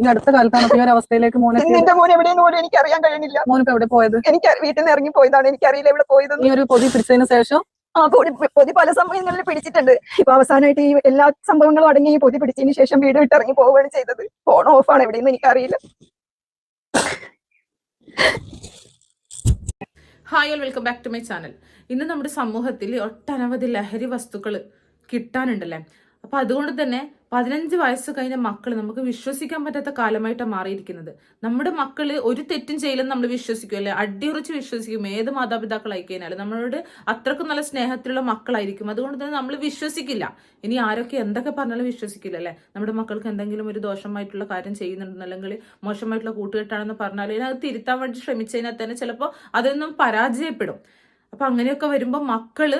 ഈ അടുത്ത കാലത്താണ് ഈ ഒരു അവസ്ഥയിലേക്ക് മോനെ നിന്റെ മോൻ എവിടെയെന്ന് പോലും എനിക്ക് അറിയാൻ കഴിയുന്നില്ല. മോനിപ്പോ എവിടെ പോയത്? എനിക്ക് വീട്ടിൽ നിന്ന് ഇറങ്ങി പോയതാണ്. എനിക്കറിയില്ല എവിടെ പോയത് ഈ ഒരു പൊതി പിടിച്ചതിന് ശേഷം? ആ പൊടി പൊതി പല സമയങ്ങളിൽ പിടിച്ചിട്ടുണ്ട്. ഇപ്പൊ അവസാനമായിട്ട് ഈ എല്ലാ സംഭവങ്ങളും അടങ്ങി ഈ പൊതി പിടിച്ചതിന് ശേഷം വീട് വിട്ട് ഇറങ്ങി പോവുകയാണ് ചെയ്തത്. ഫോൺ ഓഫ് ഓഫാണ് എവിടെയെന്ന് എനിക്കറിയില്ല. Hi all welcome back to my channel ഇന്ന് നമ്മുടെ സമൂഹത്തിൽ ഒട്ടനവധി ലഹരി വസ്തുക്കൾ കിട്ടാനുണ്ടല്ലേ? അപ്പൊ അതുകൊണ്ട് തന്നെ പതിനഞ്ച് വയസ്സ് കഴിഞ്ഞ മക്കൾ നമുക്ക് വിശ്വസിക്കാൻ പറ്റാത്ത കാലമായിട്ടാണ് മാറിയിരിക്കുന്നത്. നമ്മുടെ മക്കൾ ഒരു തെറ്റും ചെയ്യില്ലെന്ന് നമ്മൾ വിശ്വസിക്കും അല്ലെ? അടിയുറച്ച് വിശ്വസിക്കും ഏത് മാതാപിതാക്കളായി കഴിഞ്ഞാലും നമ്മളോട് അത്രക്കും നല്ല സ്നേഹത്തിലുള്ള മക്കളായിരിക്കും. അതുകൊണ്ട് തന്നെ നമ്മൾ വിശ്വസിക്കില്ല. ഇനി ആരൊക്കെ എന്തൊക്കെ പറഞ്ഞാലും വിശ്വസിക്കില്ല അല്ലെ? നമ്മുടെ മക്കൾക്ക് എന്തെങ്കിലും ഒരു ദോഷമായിട്ടുള്ള കാര്യം ചെയ്യുന്നുണ്ടെന്ന് അല്ലെങ്കിൽ മോശമായിട്ടുള്ള കൂട്ടുകെട്ടാണെന്ന് പറഞ്ഞാൽ അത് തിരുത്താൻ വേണ്ടി ശ്രമിച്ചതിനാൽ തന്നെ ചിലപ്പോൾ അതൊന്നും പരാജയപ്പെടും. അപ്പൊ അങ്ങനെയൊക്കെ വരുമ്പോൾ മക്കൾ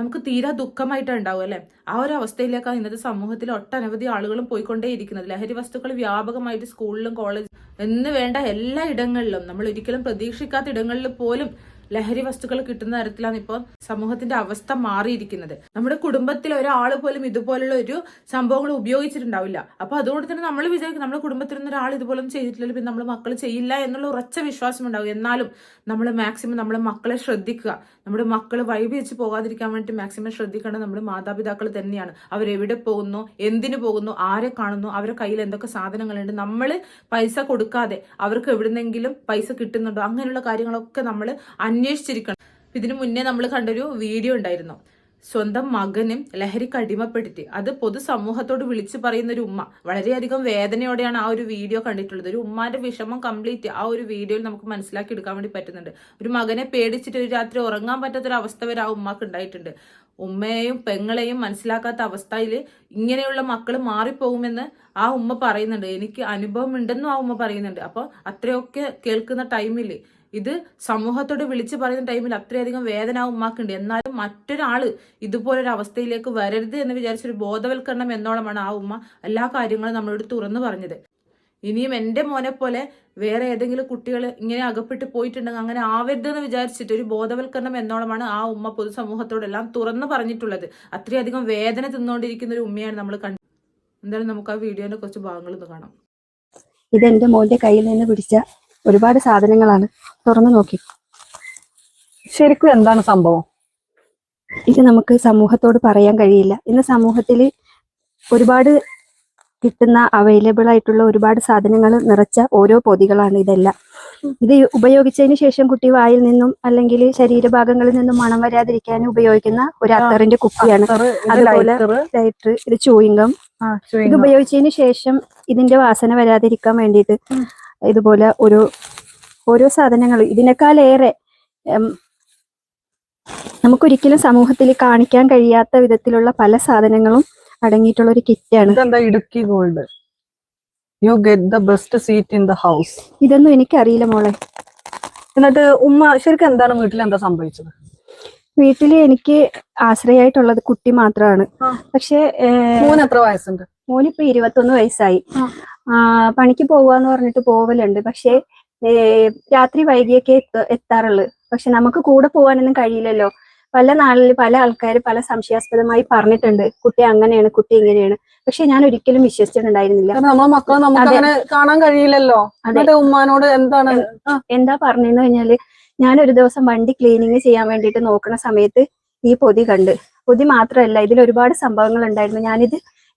നമുക്ക് തീരാ ദുഃഖമായിട്ട് ഉണ്ടാവും അല്ലെ? ആ ഒരു അവസ്ഥയിലേക്കാണ് ഇന്നത്തെ സമൂഹത്തിൽ ഒട്ടനവധി ആളുകളും പോയിക്കൊണ്ടേയിരിക്കുന്നത് ലഹരി വസ്തുക്കൾ വ്യാപകമായിട്ട് സ്കൂളിലും കോളേജ് എന്ന് വേണ്ട എല്ലാ ഇടങ്ങളിലും നമ്മൾ ഒരിക്കലും പ്രതീക്ഷിക്കാത്ത ഇടങ്ങളിൽ പോലും ലഹരി വസ്തുക്കൾ കിട്ടുന്ന തരത്തിലാണ് ഇപ്പോൾ സമൂഹത്തിന്റെ അവസ്ഥ മാറിയിരിക്കുന്നത്. നമ്മുടെ കുടുംബത്തിൽ ഒരാൾ പോലും ഇതുപോലുള്ള ഒരു സംഭവങ്ങൾ ഉപയോഗിച്ചിട്ടുണ്ടാവില്ല. അപ്പൊ അതുകൊണ്ട് തന്നെ നമ്മൾ വിചാരിക്കും നമ്മുടെ കുടുംബത്തിൽ നിന്ന് ഒരാൾ ഇതുപോലൊന്നും ചെയ്തിട്ടില്ല പിന്നെ നമ്മൾ മക്കൾ ചെയ്യില്ല എന്നുള്ള ഉറച്ച വിശ്വാസം ഉണ്ടാവും. എന്നാലും നമ്മൾ മാക്സിമം നമ്മുടെ മക്കളെ ശ്രദ്ധിക്കുക. നമ്മുടെ മക്കൾ വഴി പോകാതിരിക്കാൻ വേണ്ടി മാക്സിമം ശ്രദ്ധിക്കേണ്ടത് നമ്മുടെ മാതാപിതാക്കൾ തന്നെയാണ്. അവരെവിടെ പോകുന്നു എന്തിനു പോകുന്നു ആരെ കാണുന്നു അവരുടെ കയ്യിൽ എന്തൊക്കെ സാധനങ്ങളുണ്ട് നമ്മൾ പൈസ കൊടുക്കാതെ അവർക്ക് എവിടുന്നെങ്കിലും പൈസ കിട്ടുന്നുണ്ടോ അങ്ങനെയുള്ള കാര്യങ്ങളൊക്കെ നമ്മൾ അന്വേഷിച്ചിരിക്കണം. ഇതിനു മുന്നേ നമ്മൾ കണ്ടൊരു വീഡിയോ ഉണ്ടായിരുന്നു. സ്വന്തം മകനും ലഹരിക്ക് കടിമപ്പെടുത്തി അത് പൊതുസമൂഹത്തോട് വിളിച്ചു പറയുന്ന ഒരു ഉമ്മ. വളരെയധികം വേദനയോടെയാണ് ആ ഒരു വീഡിയോ കണ്ടിട്ടുള്ളത്. ഒരു ഉമ്മാന്റെ വിഷമം കംപ്ലീറ്റ് ആ ഒരു വീഡിയോയിൽ നമുക്ക് മനസ്സിലാക്കി എടുക്കാൻ വേണ്ടി പറ്റുന്നുണ്ട്. ഒരു മകനെ പേടിച്ചിട്ട് ഒരു രാത്രി ഉറങ്ങാൻ പറ്റാത്തൊരു അവസ്ഥ വരെ ആ ഉമ്മക്ക് ഉണ്ടായിട്ടുണ്ട്. ഉമ്മയെയും പെങ്ങളെയും മനസ്സിലാക്കാത്ത അവസ്ഥയിൽ ഇങ്ങനെയുള്ള മക്കൾ മാറിപ്പോകുമെന്ന് ആ ഉമ്മ പറയുന്നുണ്ട്. എനിക്ക് അനുഭവം ഉണ്ടെന്നും ആ ഉമ്മ പറയുന്നുണ്ട്. അപ്പോൾ അത്രയൊക്കെ കേൾക്കുന്ന ടൈമിൽ ഇത് സമൂഹത്തോട് വിളിച്ചു പറയുന്ന ടൈമിൽ അത്രയധികം വേദന ഉമ്മാക്കുണ്ട്. എന്നാലും മറ്റൊരാൾ ഇതുപോലൊരു അവസ്ഥയിലേക്ക് വരരുത് എന്ന് വിചാരിച്ചൊരു ബോധവൽക്കരണം എന്നോളമാണ് ആ ഉമ്മ എല്ലാ കാര്യങ്ങളും നമ്മളോട് തുറന്നു പറഞ്ഞത്. ഇനിയും എന്റെ മോനെ പോലെ വേറെ ഏതെങ്കിലും കുട്ടികൾ ഇങ്ങനെ അകപ്പെട്ട് പോയിട്ടുണ്ടെങ്കിൽ അങ്ങനെ ആവരുതെന്ന് വിചാരിച്ചിട്ട് ഒരു ബോധവൽക്കരണം എന്നോളമാണ് ആ ഉമ്മ പൊതുസമൂഹത്തോടെല്ലാം തുറന്നു പറഞ്ഞിട്ടുള്ളത്. അത്രയധികം വേദന തിന്നുകൊണ്ടിരിക്കുന്ന ഒരു ഉമ്മയാണ് നമ്മൾ കണ്ടത് എന്തായാലും നമുക്ക് ആ വീഡിയോന്റെ കുറച്ച് ഭാഗങ്ങൾ ഒന്ന് കാണാം. ഇത് എന്റെ മോന്റെ കയ്യിൽ നിന്ന് പിടിച്ച ഒരുപാട് സാധനങ്ങളാണ്. തുറന്നു നോക്കി. ശരിക്കും എന്താണ് സംഭവം? ഇത് നമുക്ക് സമൂഹത്തോട് പറയാൻ കഴിയില്ല. ഇന്ന് സമൂഹത്തിൽ ഒരുപാട് കിട്ടുന്ന അവൈലബിൾ ആയിട്ടുള്ള ഒരുപാട് സാധനങ്ങൾ നിറച്ച ഓരോ പൊതികളാണ് ഇതെല്ലാം. ഇത് ഉപയോഗിച്ചതിന് ശേഷം കുട്ടി വായിൽ നിന്നും അല്ലെങ്കിൽ ശരീരഭാഗങ്ങളിൽ നിന്നും മണം വരാതിരിക്കാൻ ഉപയോഗിക്കുന്ന ഒരു അത്തറിന്റെ കുപ്പിയാണ്. അതുപോലെ ലൈറ്റർ ഇത് ചൂയിങ്കം ഇത് ഉപയോഗിച്ചതിന് ശേഷം ഇതിന്റെ വാസന വരാതിരിക്കാൻ വേണ്ടിയിട്ട് ഇതുപോലെ ഒരു ഓരോ സാധനങ്ങൾ ഇതിനേക്കാളേറെ നമുക്കൊരിക്കലും സമൂഹത്തിൽ കാണിക്കാൻ കഴിയാത്ത വിധത്തിലുള്ള പല സാധനങ്ങളും അടങ്ങിയിട്ടുള്ള ഒരു കിറ്റാണ്. Idukki gold you get the best seat in the house ഇതൊന്നും എനിക്കറിയില്ല മോളെ. എന്നിട്ട് ഉമ്മ ശരിക്കും എന്താണ് വീട്ടിൽ എന്താ സംഭവിച്ചത്? വീട്ടിൽ എനിക്ക് ആശ്രയമായിട്ടുള്ളത് കുട്ടി മാത്രമാണ് പക്ഷേ എത്ര വയസ്സുണ്ട്? മോനിപ്പോ ഇരുപത്തൊന്ന് വയസ്സായി. പണിക്ക് പോവാന്ന് പറഞ്ഞിട്ട് പോവലുണ്ട്. പക്ഷേ രാത്രി വൈകിയൊക്കെ എത്ത- എത്താറുള്ളു. പക്ഷെ നമുക്ക് കൂടെ പോകാനൊന്നും കഴിയില്ലല്ലോ. പല നാളിൽ പല ആൾക്കാർ പല സംശയാസ്പദമായി പറഞ്ഞിട്ടുണ്ട്. കുട്ടി അങ്ങനെയാണ് കുട്ടി ഇങ്ങനെയാണ്. പക്ഷെ ഞാൻ ഒരിക്കലും വിശ്വസിച്ചിട്ടുണ്ടായിരുന്നില്ല. നമ്മളെ മക്കളെ നമുക്ക് അങ്ങനെ കാണാൻ കഴിയില്ലല്ലോ. അതെ. ഉമ്മാനോട് എന്താണ്? എന്താ പറഞ്ഞെന്ന് കഴിഞ്ഞാൽ ഞാൻ ഒരു ദിവസം വണ്ടി ക്ലീനിങ് ചെയ്യാൻ വേണ്ടിയിട്ട് നോക്കുന്ന സമയത്ത് ഈ പൊതി കണ്ട്. പൊതി മാത്രമല്ല ഇതിൽ ഒരുപാട് സംഭവങ്ങൾ ഉണ്ടായിരുന്നു ഞാനിത്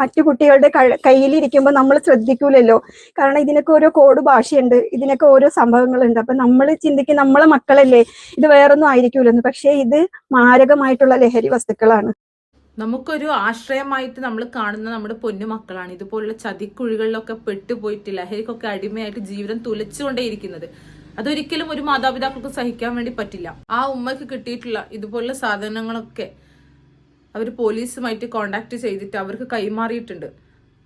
മറ്റു കുട്ടികളുടെ കയ്യിലിരിക്കുമ്പോൾ നമ്മൾ ശ്രദ്ധിക്കൂലല്ലോ. കാരണം ഇതിനൊക്കെ ഓരോ കോഡ് ഭാഷയുണ്ട് ഇതിനൊക്കെ ഓരോ സംഭവങ്ങളുണ്ട്. അപ്പൊ നമ്മൾ ചിന്തിക്കും നമ്മളെ മക്കളല്ലേ ഇത് വേറൊന്നും ആയിരിക്കൂലെന്ന്. പക്ഷെ ഇത് മാരകമായിട്ടുള്ള ലഹരി വസ്തുക്കളാണ്. നമുക്കൊരു ആശ്രയമായിട്ട് നമ്മൾ കാണുന്ന നമ്മുടെ പൊന്നു മക്കളാണ്. ഇതുപോലുള്ള ചതിക്കുഴികളിലൊക്കെ പെട്ടുപോയിട്ട് ലഹരിക്കൊക്കെ അടിമയായിട്ട് ജീവിതം തുലച്ചുകൊണ്ടേയിരിക്കുന്നത്. അതൊരിക്കലും ഒരു മാതാപിതാക്കൾക്ക് സഹിക്കാൻ വേണ്ടി പറ്റില്ല. ആ ഉമ്മക്ക് കിട്ടിയിട്ടുള്ള ഇതുപോലുള്ള സാധനങ്ങളൊക്കെ അവർ പോലീസുമായിട്ട് കോണ്ടാക്ട് ചെയ്തിട്ട് അവർക്ക് കൈമാറിയിട്ടുണ്ട്.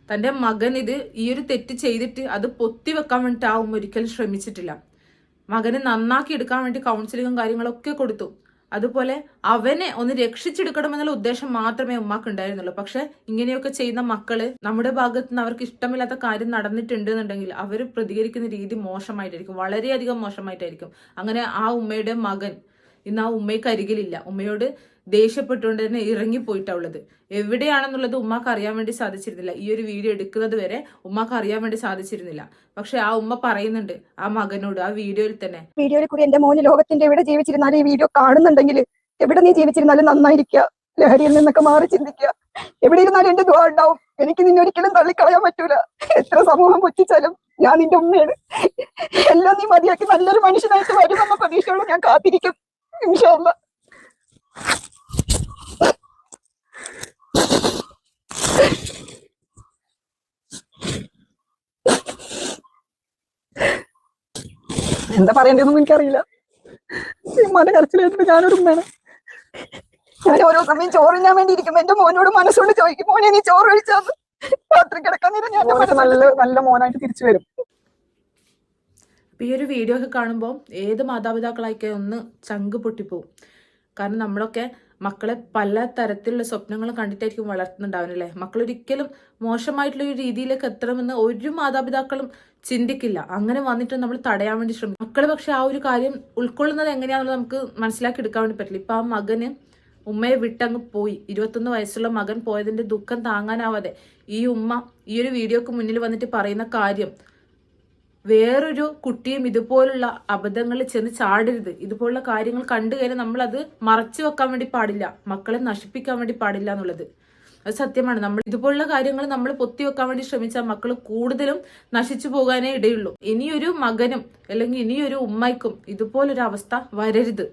തന്റെ മകൻ ഇത് ഈ ഒരു തെറ്റ് ചെയ്തിട്ട് അത് പൊത്തി വെക്കാൻ വേണ്ടിയിട്ട് ആ ഒരിക്കലും ശ്രമിച്ചിട്ടില്ല. മകനെ നന്നാക്കി എടുക്കാൻ വേണ്ടി കൗൺസിലിങ്ങും കാര്യങ്ങളൊക്കെ കൊടുത്തു. അതുപോലെ അവനെ ഒന്ന് രക്ഷിച്ചെടുക്കണമെന്നുള്ള ഉദ്ദേശം മാത്രമേ ഉമ്മാക്ക് ഉണ്ടായിരുന്നുള്ളൂ. പക്ഷെ ഇങ്ങനെയൊക്കെ ചെയ്യുന്ന മക്കൾ നമ്മുടെ ഭാഗത്ത് നിന്ന് അവർക്ക് ഇഷ്ടമില്ലാത്ത കാര്യം നടന്നിട്ടുണ്ട് എന്നുണ്ടെങ്കിൽ അവർ പ്രതികരിക്കുന്ന രീതി മോശമായിട്ടായിരിക്കും. വളരെയധികം മോശമായിട്ടായിരിക്കും. അങ്ങനെ ആ ഉമ്മയുടെ മകൻ ഇന്ന് ആ ഉമ്മയ്ക്ക് അരികിലില്ല. ഉമ്മയോട് ദേഷ്യപ്പെട്ടുകൊണ്ട് തന്നെ ഇറങ്ങിപ്പോയിട്ടാ ഉള്ളത്. എവിടെയാണെന്നുള്ളത് ഉമ്മാക്ക് അറിയാൻ വേണ്ടി സാധിച്ചിരുന്നില്ല. ഈ ഒരു വീഡിയോ എടുക്കുന്നത് വരെ ഉമ്മാക്ക് അറിയാൻ വേണ്ടി സാധിച്ചിരുന്നില്ല. പക്ഷെ ആ ഉമ്മ പറയുന്നുണ്ട് ആ മകനോട് ആ വീഡിയോയിൽ തന്നെ. വീഡിയോയിൽ കൂടി എന്റെ മോന് ലോകത്തിന്റെ എവിടെ ജീവിച്ചിരുന്നാലും ഈ വീഡിയോ കാണുന്നുണ്ടെങ്കിൽ എവിടെ നീ ജീവിച്ചിരുന്നാലും നന്നായിരിക്കുക. ലഹരിയിൽ നിന്നൊക്കെ മാറി ചിന്തിക്കുക. എവിടെ ഇരുന്നാലും എന്റെ ദുഃഖം ഉണ്ടാവും. എനിക്ക് നിന്നെ ഒരിക്കലും തള്ളിക്കളയാൻ പറ്റൂല. എത്ര സമൂഹം പൊച്ചിച്ചാലും ഞാൻ നിന്റെ ഉമ്മയാണ്. എല്ലാം നീ മതിയാക്കി നല്ലൊരു മനുഷ്യനായിട്ട് വരുമെന്ന പ്രതീക്ഷയോടെ ഞാൻ കാത്തിരിക്കും. ഇൻഷാ അല്ലാ എന്താ പറയേണ്ടതെന്നും എനിക്കറിയില്ല. ഉമ്മാന്റെ കരച്ചിലായിരുന്നു ഞാനൊരു ഉമ്മയാണ്. ഞാൻ ഓരോ സമയം ചോറിഞ്ഞാൻ വേണ്ടി ഇരിക്കുമ്പോ എന്റെ മോനോട് മനസ്സുകൊണ്ട് ചോദിക്കും മോനെ നീ ചോറ് കഴിച്ചാന്ന്? രാത്രി കിടക്കാൻ നേരം ഞാൻ നല്ല നല്ല മോനായിട്ട് തിരിച്ചു വരും. ഈ ഒരു വീഡിയോ ഒക്കെ കാണുമ്പോൾ ഏത് മാതാപിതാക്കളായിക്കെ ഒന്ന് ചങ്ക് പൊട്ടിപ്പോവും. കാരണം നമ്മളൊക്കെ മക്കളെ പല തരത്തിലുള്ള സ്വപ്നങ്ങളും കണ്ടിട്ടായിരിക്കും വളർത്തുന്നുണ്ടാവുന്നല്ലേ? മക്കൾ ഒരിക്കലും മോശമായിട്ടുള്ള ഒരു രീതിയിലേക്ക് എത്തണമെന്ന് ഒരു മാതാപിതാക്കളും ചിന്തിക്കില്ല. അങ്ങനെ വന്നിട്ട് നമ്മൾ തടയാൻ വേണ്ടി ശ്രമിക്കും മക്കൾ പക്ഷെ ആ ഒരു കാര്യം ഉൾക്കൊള്ളുന്നത് എങ്ങനെയാണെന്ന് നമുക്ക് മനസ്സിലാക്കി എടുക്കാൻ വേണ്ടി പറ്റില്ല. ഇപ്പൊ ആ മകന് ഉമ്മയെ വിട്ടങ്ങ് പോയി. ഇരുപത്തൊന്ന് വയസ്സുള്ള മകൻ പോയതിന്റെ ദുഃഖം താങ്ങാനാവാതെ ഈ ഉമ്മ ഈ ഒരു വീഡിയോക്ക് മുന്നിൽ വന്നിട്ട് പറയുന്ന കാര്യം വേറൊരു കുട്ടിയും ഇതുപോലുള്ള അബദ്ധങ്ങളിൽ ചെന്ന് ചാടരുത്. ഇതുപോലുള്ള കാര്യങ്ങൾ കണ്ടു കഴിഞ്ഞാൽ നമ്മൾ അത് മറച്ചു വെക്കാൻ വേണ്ടി പാടില്ല. മക്കളെ നശിപ്പിക്കാൻ വേണ്ടി പാടില്ല എന്നുള്ളത്. അത് സത്യമാണ്. നമ്മൾ ഇതുപോലുള്ള കാര്യങ്ങൾ നമ്മൾ പൊത്തി വെക്കാൻ വേണ്ടി ശ്രമിച്ചാൽ മക്കൾ കൂടുതലും നശിച്ചു പോകാനേ ഇടയുള്ളൂ. ഇനിയൊരു മകനും അല്ലെങ്കിൽ ഇനിയൊരു ഉമ്മയ്ക്കും ഇതുപോലൊരു അവസ്ഥ വരരുത്.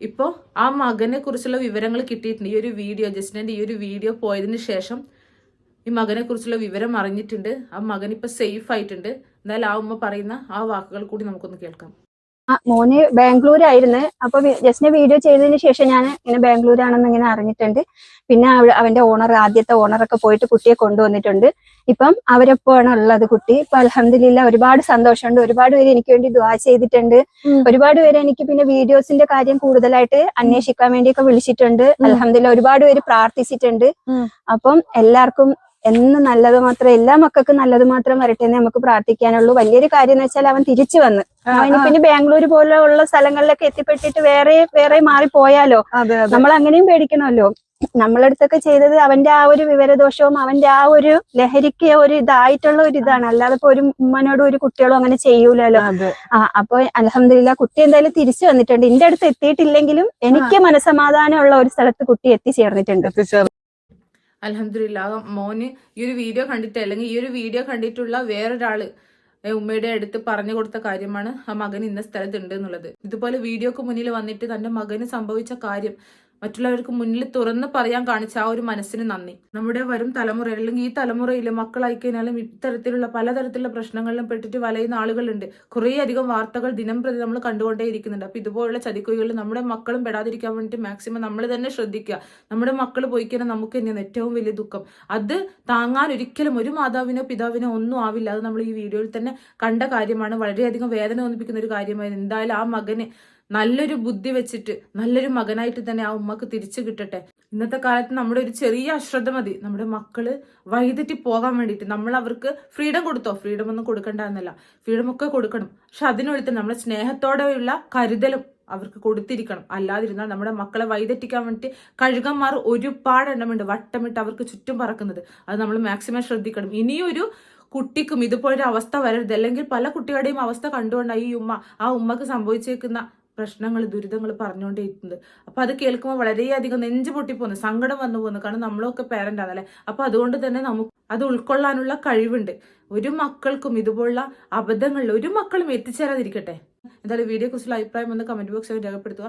ഇപ്പോൾ ആ മകനെ കുറിച്ചുള്ള വിവരങ്ങൾ കിട്ടിയിട്ടുണ്ട്. ഈ ഒരു വീഡിയോ ജസ്റ്റിന്റെ ഈ ഒരു വീഡിയോ പോയതിന് ശേഷം ഈ മകനെ കുറിച്ചുള്ള വിവരം അറിഞ്ഞിട്ടുണ്ട്. ആ മകൻ ഇപ്പൊ സേഫ് ആയിട്ടുണ്ട്. എന്തായാലും ആ ഉമ്മ പറയുന്ന ആ വാക്കുകൾ കൂടി നമുക്കൊന്ന് കേൾക്കാം. ആ, മോന് ബാംഗ്ലൂരായിരുന്നു. അപ്പൊ ജസ്റ്റിനെ വീഡിയോ ചെയ്തതിന് ശേഷം ഞാൻ ഇങ്ങനെ ബാംഗ്ലൂരാണെന്ന് ഇങ്ങനെ അറിഞ്ഞിട്ടുണ്ട്. പിന്നെ അവന്റെ ഓണർ ആദ്യത്തെ ഓണറൊക്കെ പോയിട്ട് കുട്ടിയെ കൊണ്ടുവന്നിട്ടുണ്ട്. ഇപ്പം അവരൊപ്പമാണ് ഉള്ളത് കുട്ടി. ഇപ്പൊ അലഹമില്ല ഒരുപാട് സന്തോഷമുണ്ട്. ഒരുപാട് പേര് എനിക്ക് വേണ്ടി ദ്വാ ചെയ്തിട്ടുണ്ട്. ഒരുപാട് പേര് എനിക്ക് പിന്നെ വീഡിയോസിന്റെ കാര്യം കൂടുതലായിട്ട് അന്വേഷിക്കാൻ വേണ്ടിയൊക്കെ വിളിച്ചിട്ടുണ്ട്. അലഹമില്ല ഒരുപാട് പേര് പ്രാർത്ഥിച്ചിട്ടുണ്ട്. അപ്പം എല്ലാവർക്കും എന്ന് നല്ലത് മാത്രം എല്ലാ മക്കൾക്കും നല്ലത് മാത്രം വരട്ടെ എന്ന് നമുക്ക് പ്രാർത്ഥിക്കാനുള്ളൂ. വലിയൊരു കാര്യം എന്ന് വെച്ചാൽ അവൻ തിരിച്ചു വന്ന്. പിന്നെ ബാംഗ്ലൂർ പോലുള്ള സ്ഥലങ്ങളിലൊക്കെ എത്തിപ്പെട്ടിട്ട് വേറെ വേറെ മാറി പോയാലോ നമ്മൾ അങ്ങനെയും പേടിക്കണമല്ലോ. നമ്മളടുത്തൊക്കെ ചെയ്തത് അവന്റെ ആ ഒരു വിവരദോഷവും അവന്റെ ആ ഒരു ലഹരിക്ക് ഒരു ഇതായിട്ടുള്ള ഒരു ഇതാണ്. അല്ലാതെ ഇപ്പൊ ഒരു ഉമ്മനോടും ഒരു കുട്ടികളും അങ്ങനെ ചെയ്യൂലല്ലോ. ആ അപ്പൊ അലഹമില്ല കുട്ടി എന്തായാലും തിരിച്ചു വന്നിട്ടുണ്ട്. എന്റെ അടുത്ത് എത്തിയിട്ടില്ലെങ്കിലും എനിക്ക് മനസമാധാനമുള്ള ഒരു സ്ഥലത്ത് കുട്ടി എത്തിച്ചേർന്നിട്ടുണ്ട്. എത്തിച്ചേർന്നു. അലഹമില്ല മോന് ഈ ഒരു വീഡിയോ കണ്ടിട്ട് അല്ലെങ്കിൽ ഈ ഒരു വീഡിയോ കണ്ടിട്ടുള്ള വേറൊരാൾ ഏ, ഉമ്മയുടെ അടുത്ത് പറഞ്ഞു കൊടുത്ത കാര്യമാണ് ആ മകൻ ഇന്ന സ്ഥലത്തുണ്ട് എന്നുള്ളത്. ഇതുപോലെ വീഡിയോക്ക് മുന്നിൽ വന്നിട്ട് തന്റെ മകന് സംഭവിച്ച കാര്യം മറ്റുള്ളവർക്ക് മുന്നിൽ തുറന്ന് പറയാൻ കാണിച്ച ആ ഒരു മനസ്സിന് നന്ദി. നമ്മുടെ വരും തലമുറ അല്ലെങ്കിൽ ഈ തലമുറയിലെ മക്കളായി കഴിഞ്ഞാലും ഇത്തരത്തിലുള്ള പലതരത്തിലുള്ള പ്രശ്നങ്ങളിലും പെട്ടിട്ട് വലയുന്ന ആളുകളുണ്ട്. കുറേയധികം വാർത്തകൾ ദിനം പ്രതി നമ്മൾ കണ്ടുകൊണ്ടേ ഇരിക്കുന്നുണ്ട്. അപ്പൊ ഇതുപോലുള്ള ചതിക്കുഴികൾ നമ്മുടെ മക്കളും പെടാതിരിക്കാൻ വേണ്ടിയിട്ട് മാക്സിമം നമ്മൾ തന്നെ ശ്രദ്ധിക്കുക. നമ്മുടെ മക്കൾ പോയി നമുക്ക് തന്നെയാണ് ഏറ്റവും വലിയ ദുഃഖം. അത് താങ്ങാൻ ഒരിക്കലും ഒരു മാതാവിനോ പിതാവിനോ ഒന്നും ആവില്ല. അത് നമ്മൾ ഈ വീഡിയോയിൽ തന്നെ കണ്ട കാര്യമാണ്. വളരെയധികം വേദന തോന്നിപ്പിക്കുന്ന ഒരു കാര്യമായിരുന്നു. എന്തായാലും ആ മകന് നല്ലൊരു ബുദ്ധി വെച്ചിട്ട് നല്ലൊരു മകനായിട്ട് തന്നെ ആ ഉമ്മക്ക് തിരിച്ചു കിട്ടട്ടെ. ഇന്നത്തെ കാലത്ത് നമ്മുടെ ഒരു ചെറിയ അശ്രദ്ധ മതി. നമ്മുടെ മക്കൾ വഴിതെറ്റി പോകാൻ വേണ്ടിയിട്ട് നമ്മൾ അവർക്ക് ഫ്രീഡം കൊടുത്തോ? ഫ്രീഡം ഒന്നും കൊടുക്കണ്ട എന്നല്ല ഫ്രീഡം ഒക്കെ കൊടുക്കണം. പക്ഷെ അതിനുള്ളിൽ നമ്മുടെ സ്നേഹത്തോടെയുള്ള കരുതലും അവർക്ക് കൊടുത്തിരിക്കണം. അല്ലാതിരുന്നാൽ നമ്മുടെ മക്കളെ വഴിതെറ്റിക്കാൻ വേണ്ടിയിട്ട് കഴുകന്മാർ ഒരുപാട് എണ്ണമുണ്ട്. വട്ടമിട്ട് അവർക്ക് ചുറ്റും പറക്കുന്നത്. അത് നമ്മൾ മാക്സിമം ശ്രദ്ധിക്കണം. ഇനിയൊരു കുട്ടിക്കും ഇതുപോലൊരു അവസ്ഥ വരരുത്. അല്ലെങ്കിൽ പല കുട്ടികളുടെയും അവസ്ഥ കണ്ടുകൊണ്ടാണ് ഈ ഉമ്മ ആ ഉമ്മക്ക് സംഭവിച്ചേക്കുന്ന പ്രശ്നങ്ങൾ ദുരിതങ്ങൾ പറഞ്ഞുകൊണ്ടേയിരിക്കുന്നത് അപ്പൊ അത് കേൾക്കുമ്പോൾ വളരെയധികം നെഞ്ചു പൊട്ടിപ്പോകുന്നു സങ്കടം വന്നു പോകുന്നു കാരണം നമ്മളൊക്കെ പേരന്റ് ആണല്ലേ അപ്പൊ അതുകൊണ്ട് തന്നെ നമുക്ക് അത് ഉൾക്കൊള്ളാനുള്ള കഴിവുണ്ട്. ഒരു മക്കൾക്കും ഇതുപോലുള്ള അബദ്ധങ്ങളിൽ ഒരു മക്കളും എത്തിച്ചേരാതിരിക്കട്ടെ. എന്തായാലും വീഡിയോ കുറിച്ചുള്ള അഭിപ്രായം ഒന്ന് കമന്റ് ബോക്സിൽ രേഖപ്പെടുത്തുക.